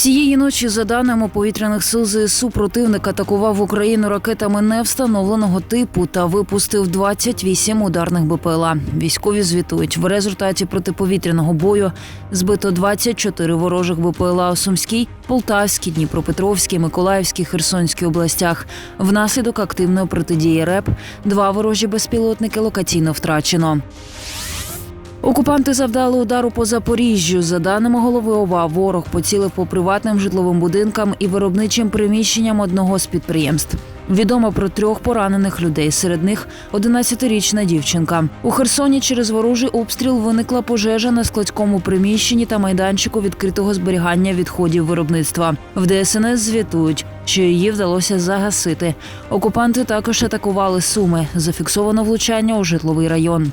Цієї ночі, за даними повітряних сил ЗСУ, противник атакував Україну ракетами невстановленого типу та випустив 28 ударних БПЛА. Військові звітують, в результаті протиповітряного бою збито 24 ворожих БПЛА у Сумській, Полтавській, Дніпропетровській, Миколаївській, Херсонській областях. Внаслідок активної протидії РЕП два ворожі безпілотники локаційно втрачено. Окупанти завдали удару по Запоріжжю. За даними голови ОВА, ворог поцілив по приватним житловим будинкам і виробничим приміщенням одного з підприємств. Відомо про трьох поранених людей. Серед них 11-річна дівчинка. У Херсоні через ворожий обстріл виникла пожежа на складському приміщенні та майданчику відкритого зберігання відходів виробництва. В ДСНС звітують, що її вдалося загасити. Окупанти також атакували суми. Зафіксовано влучання у житловий район.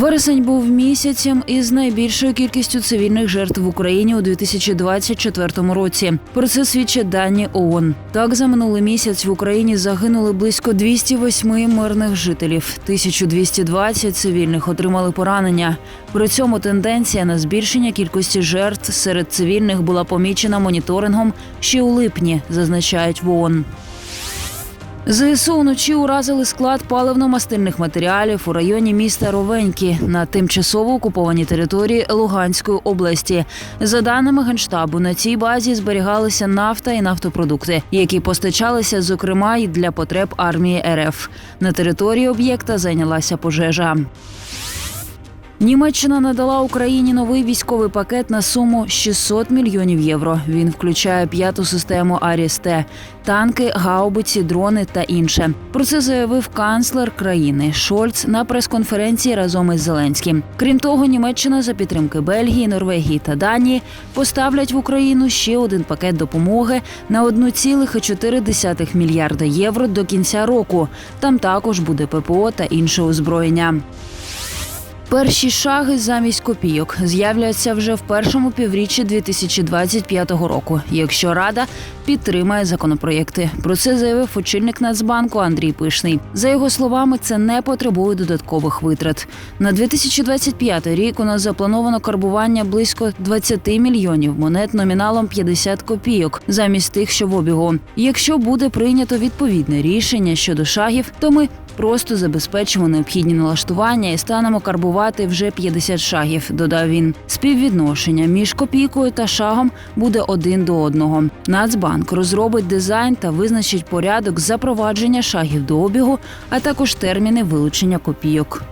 Вересень був місяцем із найбільшою кількістю цивільних жертв в Україні у 2024 році. Про це свідчать дані ООН. Так, за минулий місяць в Україні загинули близько 208 мирних жителів. 1220 цивільних отримали поранення. При цьому тенденція на збільшення кількості жертв серед цивільних була помічена моніторингом ще у липні, зазначають в ООН. ЗСУ вночі уразили склад паливно-мастильних матеріалів у районі міста Ровенькі на тимчасово окупованій території Луганської області. За даними генштабу, на цій базі зберігалися нафта і нафтопродукти, які постачалися, зокрема, й для потреб армії РФ. На території об'єкта зайнялася пожежа. Німеччина надала Україні новий військовий пакет на суму 600 мільйонів євро. Він включає п'яту систему Аріс-Т, танки, гаубиці, дрони та інше. Про це заявив канцлер країни Шольц на прес-конференції разом із Зеленським. Крім того, Німеччина за підтримки Бельгії, Норвегії та Данії поставлять в Україну ще один пакет допомоги на 1,4 мільярда євро до кінця року. Там також буде ППО та інше озброєння. Перші шаги замість копійок з'являться вже в першому півріччі 2025 року, якщо рада підтримає законопроєкти. Про це заявив очільник Нацбанку Андрій Пишний. За його словами, це не потребує додаткових витрат. На 2025 рік у нас заплановано карбування близько 20 мільйонів монет номіналом 50 копійок замість тих, що в обігу. Якщо буде прийнято відповідне рішення щодо шагів, то ми просто забезпечимо необхідні налаштування і станемо карбувати вже 50 шагів. Додав він. Співвідношення між копійкою та шагом буде один до одного. Нацбанк розробить дизайн та визначить порядок запровадження шагів до обігу, а також терміни вилучення копійок.